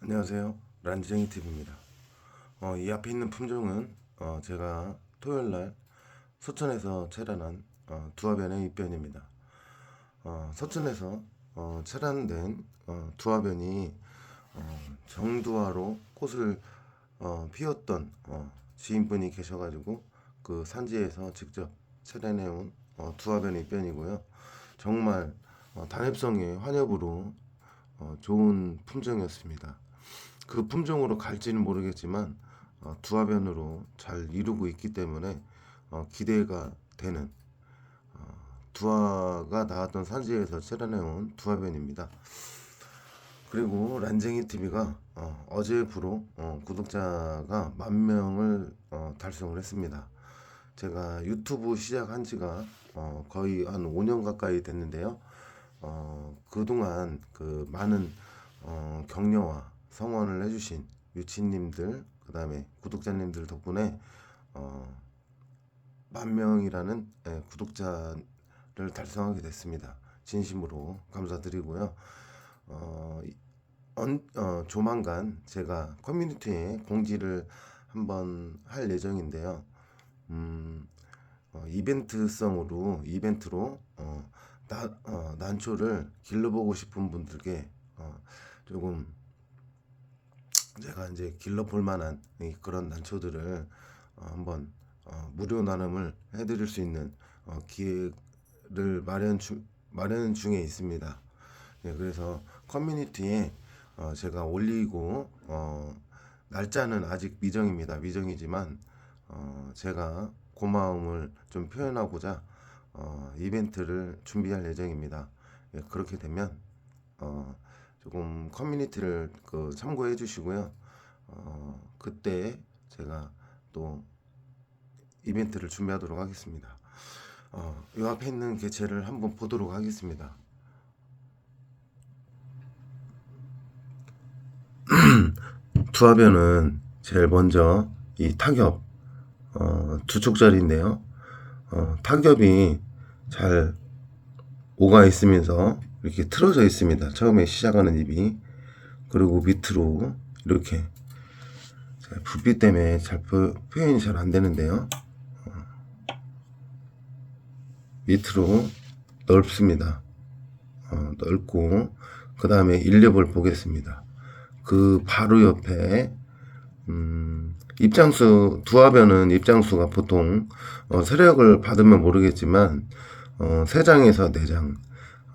안녕하세요. 란지쟁이 TV입니다. 어, 이 앞에 있는 품종은 어, 제가 토요일 날 서천에서 체란한 어, 두화변의 입변입니다. 어, 서천에서 어, 체란된 어, 두화변이 어, 정두화로 꽃을 어, 피웠던 어, 지인분이 계셔가지고 그 산지에서 직접 체란해온 어, 두화변 입변이고요. 정말 어, 단엽성의 환엽으로 어, 좋은 품종이었습니다. 그 품종으로 갈지는 모르겠지만 어, 두화변으로 잘 이루고 있기 때문에 어, 기대가 되는 어, 두화가 나왔던 산지에서 체련해온 두화변입니다. 그리고 란쟁이 TV가 어, 어제 부로 어, 구독자가 만 명을 어, 달성을 했습니다. 제가 유튜브 시작한 지가 어, 거의 한 5년 가까이 됐는데요. 어, 그동안 그 많은 어, 격려와 성원을 해주신 유치님들, 그 다음에 구독자님들 덕분에 어, 만 명이라는 예, 구독자를 달성하게 됐습니다. 진심으로 감사드리고요. 어, 이- 언, 어, 조만간 제가 커뮤니티에 공지를 한번 할 예정인데요. 음, 어, 이벤트성으로 이벤트로 어, 나, 어, 난초를 길러보고 싶은 분들께 어, 조금 제가 이제 길러볼 만한 이 그런 난초들을 어, 한번 어, 무료 나눔을 해드릴 수 있는 어, 기회를 마련 중 마련 중에 있습니다. 네, 그래서 커뮤니티에 어, 제가 올리고 어, 날짜는 아직 미정입니다. 미정이지만 어, 제가 고마움을 좀 표현하고자 어, 이벤트를 준비할 예정입니다. 예, 그렇게 되면 어, 조금 커뮤니티를 그 참고해 주시고요. 어, 그때 제가 또 이벤트를 준비하도록 하겠습니다. 어, 이 앞에 있는 개체를 한번 보도록 하겠습니다. 두화변은 제일 먼저 이 타겹 어, 두 쪽짜리인데요. 어, 타겹이 잘 오가 있으면서 이렇게 틀어져 있습니다. 처음에 시작하는 입이 그리고 밑으로 이렇게 자, 불빛 때문에 잘 표, 현이 잘 안 되는데요. 어, 밑으로 넓습니다. 어, 넓고 그 다음에 일렵을 보겠습니다. 그 바로 옆에 음, 입장수 두화변은 입장수가 보통 어, 세력을 받으면 모르겠지만 어, 세 장에서 네장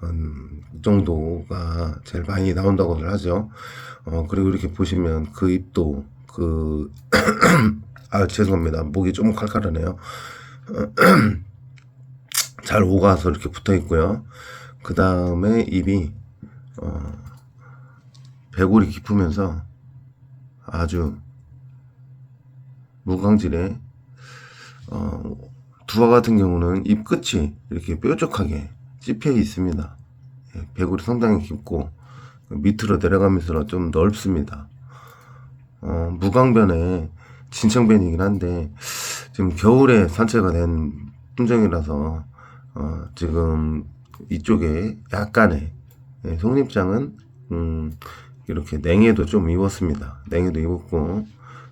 음, 정도가 제일 많이 나온다고들 하죠. 어, 그리고 이렇게 보시면 그 입도 그 아 죄송합니다 목이 좀 칼칼하네요. 잘 오가서 이렇게 붙어 있고요. 그 다음에 입이 어, 배골이 깊으면서 아주 무광질의 어, 두화 같은 경우는 입 끝이 이렇게 뾰족하게 찝혀 있습니다. 예, 배골이 상당히 깊고 밑으로 내려가면서 좀 넓습니다. 어, 무광변에 진청변이긴 한데 지금 겨울에 산채가 된 품종이라서 어, 지금 이쪽에 약간의 예, 속립장은 음, 이렇게 냉해도 좀 입었습니다. 냉해도 입었고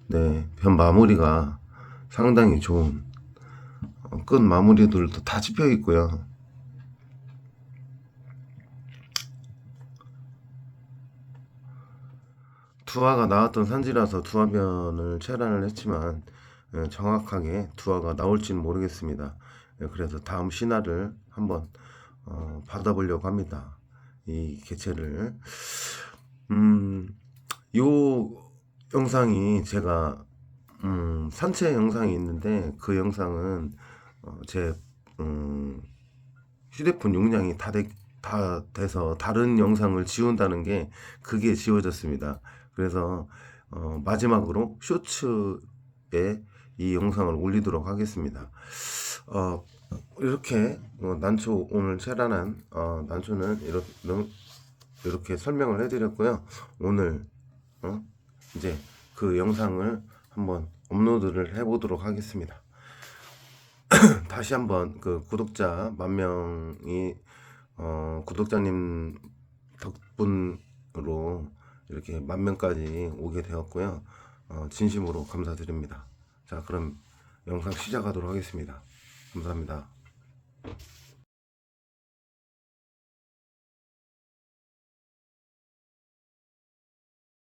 네, 변 마무리가 상당히 좋은 어, 끝 마무리들도 다 짚여 있고요. 두화가 나왔던 산지라서 두화변을 체란을 했지만 예, 정확하게 두화가 나올지는 모르겠습니다. 예, 그래서 다음 신화를 한번 어, 받아보려고 합니다. 이 개체를 음, 요 영상이 제가 음, 산책 영상이 있는데 그 영상은 어, 제 음, 휴대폰 용량이 다, 돼, 다 돼서 다른 영상을 지운다는 게 그게 지워졌습니다. 그래서 어, 마지막으로 쇼츠에 이 영상을 올리도록 하겠습니다. 어, 이렇게 어, 난초 오늘 체란한 어, 난초는 이렇게, 이렇게 설명을 해드렸고요. 오늘 어? 이제 그 영상을 한번 업로드를 해보도록 하겠습니다. 다시 한번 그 구독자 만 명이 어, 구독자님 덕분으로 이렇게 만 명까지 오게 되었고요. 어, 진심으로 감사드립니다. 자, 그럼 영상 시작하도록 하겠습니다. 감사합니다.